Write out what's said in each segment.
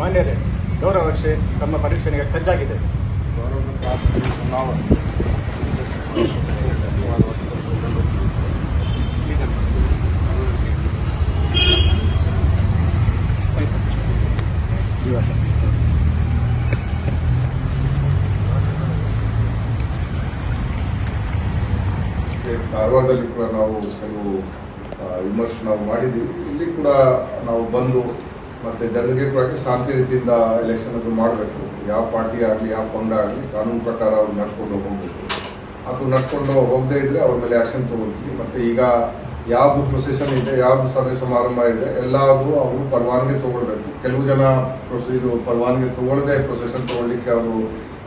ಮಾನ್ಯರೇ ಗೌರವ ರಕ್ಷೆ ತಮ್ಮ ಪರೀಕ್ಷೆಗೆ ಸಜ್ಜಾಗಿದೆ. ಧಾರವಾಡದಲ್ಲಿ ಕೂಡ ನಾವು ಕೆಲವು ವಿಮರ್ಶೆ ನಾವು ಮಾಡಿದ್ದೀವಿ. ಇಲ್ಲಿ ಕೂಡ ನಾವು ಬಂದು ಮತ್ತೆ ಜನರಿಗೆ ಶಾಂತಿ ರೀತಿಯಿಂದ ಎಲೆಕ್ಷನ್ ಅದು ಮಾಡಬೇಕು. ಯಾವ ಪಾರ್ಟಿ ಆಗಲಿ, ಯಾವ ಪಂಗ ಆಗಲಿ, ಕಾನೂನು ಪ್ರಕಾರ ಅವ್ರು ನಡ್ಕೊಂಡು ಹೋಗಬೇಕು. ಅದು ನಡ್ಕೊಂಡು ಹೋಗದೇ ಇದ್ರೆ ಅವ್ರ ಮೇಲೆ ಆಕ್ಷನ್ ತಗೊಳ್ತೀವಿ. ಮತ್ತೆ ಈಗ ಯಾವ್ದು ಪ್ರೊಸೆಷನ್ ಇದೆ, ಯಾವ್ದು ಸಭೆ ಸಮಾರಂಭ ಇದೆ, ಎಲ್ಲಾದ್ರೂ ಅವರು ಪರವಾನಗಿ ತಗೊಳ್ಬೇಕು. ಕೆಲವು ಜನ ಇದು ಪರವಾನಗಿ ತಗೊಳ್ಳದೆ ಪ್ರೊಸೆಷನ್ ತಗೊಳ್ಳಿಕ್ಕೆ ಅವರು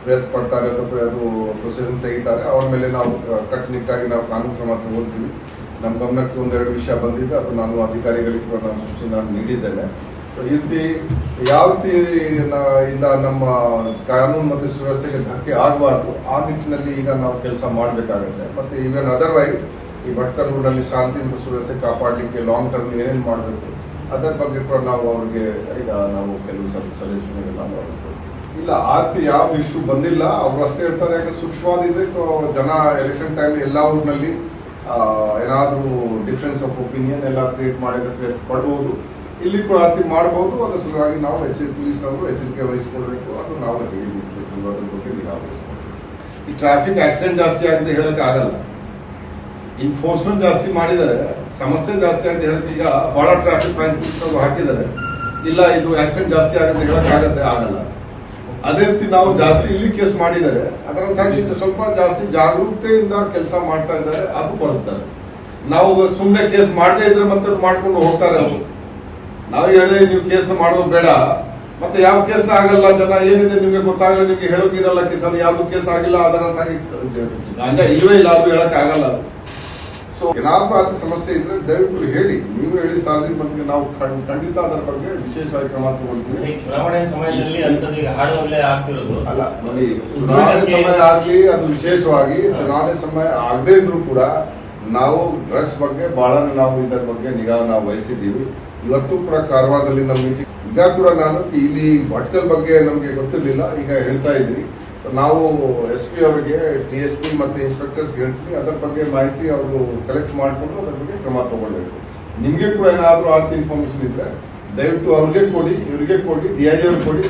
ಪ್ರಯತ್ನ ಪಡ್ತಾರೆ ಅಥವಾ ಅದು ಪ್ರೊಸೆಷನ್ ತೆಗಿತಾರೆ. ಅವ್ರ ಮೇಲೆ ನಾವು ಕಟ್ಟುನಿಟ್ಟಾಗಿ ನಾವು ಕಾನೂನು ಕ್ರಮ ತಗೊಳ್ತೀವಿ. ನಮ್ಮ ಗಮನಕ್ಕೆ ಒಂದೆರಡು ವಿಷಯ ಬಂದಿದ್ದು ಅದು ನಾನು ಅಧಿಕಾರಿಗಳಿಗೆ ನಾನು ಸೂಚನೆ ನಾನು ನೀಡಿದ್ದೇನೆ. ಈ ರೀತಿ, ಯಾವ ರೀತಿ ನಮ್ಮ ಕಾನೂನು ಮತ್ತು ಸುವ್ಯವಸ್ಥೆಗೆ ಧಕ್ಕೆ ಆಗಬಾರ್ದು, ಆ ನಿಟ್ಟಿನಲ್ಲಿ ಈಗ ನಾವು ಕೆಲಸ ಮಾಡಬೇಕಾಗುತ್ತೆ. ಮತ್ತೆ ಈವನ್ ಅದರ್ವೈಸ್ ಈ ಭಟ್ಕಲ್ನಲ್ಲಿ ಶಾಂತಿ ಮತ್ತು ಸುವ್ಯವಸ್ಥೆ ಕಾಪಾಡಲಿಕ್ಕೆ ಲಾಂಗ್ ಟರ್ಮ್ ಏನೇನು ಮಾಡಬೇಕು, ಅದರ ಬಗ್ಗೆ ಕೂಡ ನಾವು ಅವ್ರಿಗೆ, ಈಗ ನಾವು ಕೆಲವು ಸಲ ಸಜೆಷನ್ಗಳನ್ನ ಮಾಡಬೇಕು. ಇಲ್ಲ ಆ ರೀತಿ ಯಾವ ಇಶ್ಯೂ ಬಂದಿಲ್ಲ, ಅವರು ಅಷ್ಟೇ ಹೇಳ್ತಾರೆ, ಯಾಕಂದ್ರೆ ಸೂಕ್ಷ್ಮವಾದಿದೆ ಸೊ ಜನ ಎಲೆಕ್ಷನ್ ಟೈಮ್ ಎಲ್ಲ ಊರಿನಲ್ಲಿ ಏನಾದರೂ ಡಿಫ್ರೆನ್ಸ್ ಆಫ್ ಒಪಿನಿಯನ್ ಎಲ್ಲ ಕ್ರಿಯೇಟ್ ಮಾಡಿದ್ರೆ ಪಡ್ಬೋದು. ಇಲ್ಲಿ ಕೂಡ ಅತಿ ಮಾಡಬಹುದು, ಅದರ ಸಲುವಾಗಿ ನಾವು ಎಚ್ಚರಿಕೆ ಪೊಲೀಸ್ನವರು ಎಚ್ಚರಿಕೆ ವಹಿಸಿಕೊಳ್ಬೇಕು ಅದು ನಾವು ತಿಳಿಬೇಕು ಅದ್ರ ಬಗ್ಗೆ ನಿಗಾ ಈ ಟ್ರಾಫಿಕ್ ಆಕ್ಸಿಡೆಂಟ್ ಜಾಸ್ತಿ ಆಗದೆ ಹೇಳಕ್ ಆಗಲ್ಲ. ಇನ್ಫೋರ್ಸ್ಮೆಂಟ್ ಜಾಸ್ತಿ ಮಾಡಿದರೆ ಸಮಸ್ಯೆ ಜಾಸ್ತಿ ಆಗದೆ ಹೇಳಕ್ ಈಗ ಬಹಳ ಟ್ರಾಫಿಕ್ ಫೈನ್ ಹಾಕಿದ್ದಾರೆ. ಇಲ್ಲ, ಇದು ಆಕ್ಸಿಡೆಂಟ್ ಜಾಸ್ತಿ ಆಗದೆ ಹೇಳಕ್ ಆಗತ್ತೆ, ಆಗಲ್ಲ. ಅದೇ ರೀತಿ ನಾವು ಜಾಸ್ತಿ ಇಲ್ಲಿ ಕೇಸ್ ಮಾಡಿದರೆ ಅದರಂತಾಗಿ ಸ್ವಲ್ಪ ಜಾಸ್ತಿ ಜಾಗರೂಕತೆಯಿಂದ ಕೆಲಸ ಮಾಡ್ತಾ ಇದ್ದಾರೆ, ಅದು ಬರುತ್ತಾರೆ. ನಾವು ಸುಮ್ಮನೆ ಕೇಸ್ ಮಾಡದೇ ಇದ್ರೆ ಮತ್ತೆ ಮಾಡ್ಕೊಂಡು ಹೋಗ್ತಾರೆ ಅವರು. ನಾವು ಹೇಳಿದ್ರೆ ನೀವು ಕೇಸ್ ಮಾಡೋದು ಬೇಡ. ಮತ್ತೆ ಯಾವ ಕೇಸ್ನ ಆಗಲ್ಲ ಜನ ಏನಿದೆ ನಿಮ್ಗೆ ಗೊತ್ತಾಗಲ್ಲ ನಿಮ್ಗೆ ಹೇಳೋಕಿರಲ್ಲ ಕೇಸ್ ಅಲ್ಲಿ ಯಾವ್ದು ಕೇಸ್ ಆಗಿಲ್ಲ ಅದರ ಇಲ್ವೇ ಇಲ್ಲ ಅದು ಹೇಳಕ್ ಆಗಲ್ಲ ಸೊ ಏನಾದ್ರೂ ಸಮಸ್ಯೆ ಇದ್ರೆ ದಯವಿಟ್ಟು ಹೇಳಿ. ನೀವು ಹೇಳಿ ಸಾರ್ವಜನಿಕ ಬಗ್ಗೆ ನಾವು ಖಂಡಿತ ಅದರ ಬಗ್ಗೆ ವಿಶೇಷವಾಗಿ ಕ್ರಮ ತಗೊಳ್ತೀವಿ. ಚುನಾವಣೆ ಸಮಯದಲ್ಲಿ ಅಲ್ಲ ನೋಡಿ ಚುನಾವಣೆ ಸಮಯ ಆಗ್ಲಿ ಅದು ವಿಶೇಷವಾಗಿ ಚುನಾವಣೆ ಸಮಯ ಆಗದೇ ಇದ್ರೂ ಕೂಡ ನಾವು ಡ್ರಗ್ಸ್ ಬಗ್ಗೆ ಬಹಳ ನಾವು ಇದರ ಬಗ್ಗೆ ನಿಗಾ ನಾವು ವಹಿಸಿದ್ದೀವಿ. ಇವತ್ತು ಕೂಡ ಕಾರವಾರದಲ್ಲಿ ನಮ್ಮ ಈಗ ಕೂಡ ನಾನು ಇಲ್ಲಿ ಭಟ್ಕಲ್ ಬಗ್ಗೆ ನಮಗೆ ಗೊತ್ತಿರಲಿಲ್ಲ, ಈಗ ಹೇಳ್ತಾ ಇದ್ವಿ ನಾವು ಎಸ್ ಪಿ ಅವರಿಗೆ ಡಿ ಎಸ್ ಪಿ ಮತ್ತು ಇನ್ಸ್ಪೆಕ್ಟರ್ಸ್ ಹೇಳ್ತೀವಿ ಅದರ ಬಗ್ಗೆ ಮಾಹಿತಿ ಅವರು ಕಲೆಕ್ಟ್ ಮಾಡಿಕೊಂಡು ಅದರ ಬಗ್ಗೆ ಕ್ರಮ ತಗೊಳ್ಬೇಕು. ನಿಮಗೆ ಕೂಡ ಏನಾದರೂ ಆರ್ತಿ ಇನ್ಫಾರ್ಮೇಶನ್ ಇದ್ರೆ ದಯವಿಟ್ಟು ಅವ್ರಿಗೆ ಕೊಡಿ, ಇವ್ರಿಗೆ ಕೊಡಿ ಡಿ ಐ ಅವ್ರಿಗೆ ಕೊಡಿ.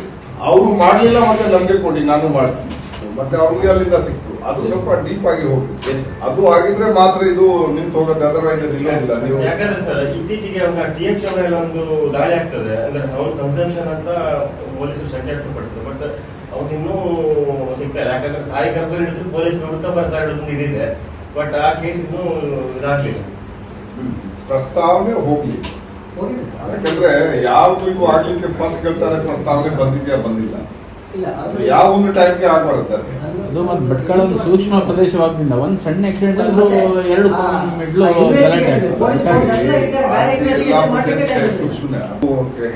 ಅವರು ಮಾಡಲಿಲ್ಲ ಮತ್ತೆ ನಮಗೆ ಕೊಡಿ, ನಾನು ಮಾಡಿಸ್ತೀನಿ. ಮತ್ತೆ ಅವ್ರಿಗೆ ಅಲ್ಲಿಂದ ಸಿಕ್ತು. ಅದು ಸ್ವಲ್ಪ ಡೀಪ್ ಆಗಿ ಹೋಗಿ. ಅದು ಆಗಿದ್ರೆ ಮಾತ್ರ ಇದು ನಿಂತು ಹೋಗುತ್ತೆ ಅದರ್ವೈಸ್ ನಿಲ್ಲೋದಿಲ್ಲ ನೀವು ಯಾಕಂದ್ರೆ ಸರ್ ಇತ್ತೀಚೆಗೆ ಒಂದು ಟಿ ಎಚ್ ಮೇಲೆ ಒಂದು ದಾಳಿ ಆಗ್ತದೆ. ಅಂದ್ರೆ ಅವ್ರ ಕನ್ಸಂಪ್ಷನ್ ಅಂತ ಪೊಲೀಸರು ಶಂಕೆ ವ್ಯಕ್ತಪಡ್ತಾರೆ ಬಟ್ ಅವ್ನು ಇನ್ನೂ ಸಿಗ್ತಾ ಇಲ್ಲ. ಯಾಕಂದ್ರೆ ತಾಯಿ ಗರ್ಭ ಹಿಡಿದ್ರು ಪೊಲೀಸ್ ಹುಡುಕ ಬರ್ತಾ ಹಿಡಿದು ಇದಿದೆ ಬಟ್ ಆ ಕೇಸ್ ಇನ್ನೂ ಇದಾಗ್ಲಿಲ್ಲ. ಪ್ರಸ್ತಾವನೆ ಹೋಗ್ಲಿ. ಯಾಕಂದ್ರೆ ಯಾವ್ದು ಇದು ಆಗ್ಲಿಕ್ಕೆ ಫಸ್ಟ್ ಕೇಳ್ತಾರೆ ಪ್ರಸ್ತಾವನೆ ಬಂದಿದ್ಯಾ ಬಂದಿಲ್ಲ. ಯಾವ ಒಂದು ಟೈಮ್ಗೆ ಆಗ್ಬಾರುತ್ತೆ ಅದು. ಮತ್ತೆ ಭಟ್ಕಳ ಒಂದು ಸೂಕ್ಷ್ಮ ಪ್ರದೇಶವಾಗ್ದಿಂದ ಒಂದ್ ಸಣ್ಣ ಆಕ್ಸಿಡೆಂಟ್ ಆದ್ರೂ ಎರಡು. ಮಿಡ್ಲು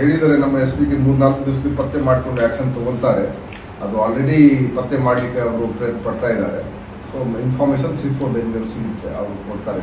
ಹೇಳಿದರೆ ನಮ್ಮ ಎಸ್ ಪಿಗೆ ಮೂರ್ನಾಲ್ಕು ದಿವಸದಲ್ಲಿ ಪತ್ತೆ ಮಾಡ್ಕೊಂಡು ಆಕ್ಷನ್ ತಗೊಳ್ತಾರೆ. ಅದು ಆಲ್ರೆಡಿ ಪತ್ತೆ ಮಾಡ್ಲಿಕ್ಕೆ ಅವರು ಪ್ರಯತ್ನ ಪಡ್ತಾ ಇದ್ದಾರೆ. So information three four days ಸಿಗುತ್ತೆ ಅವರು ಕೊಡ್ತಾರೆ.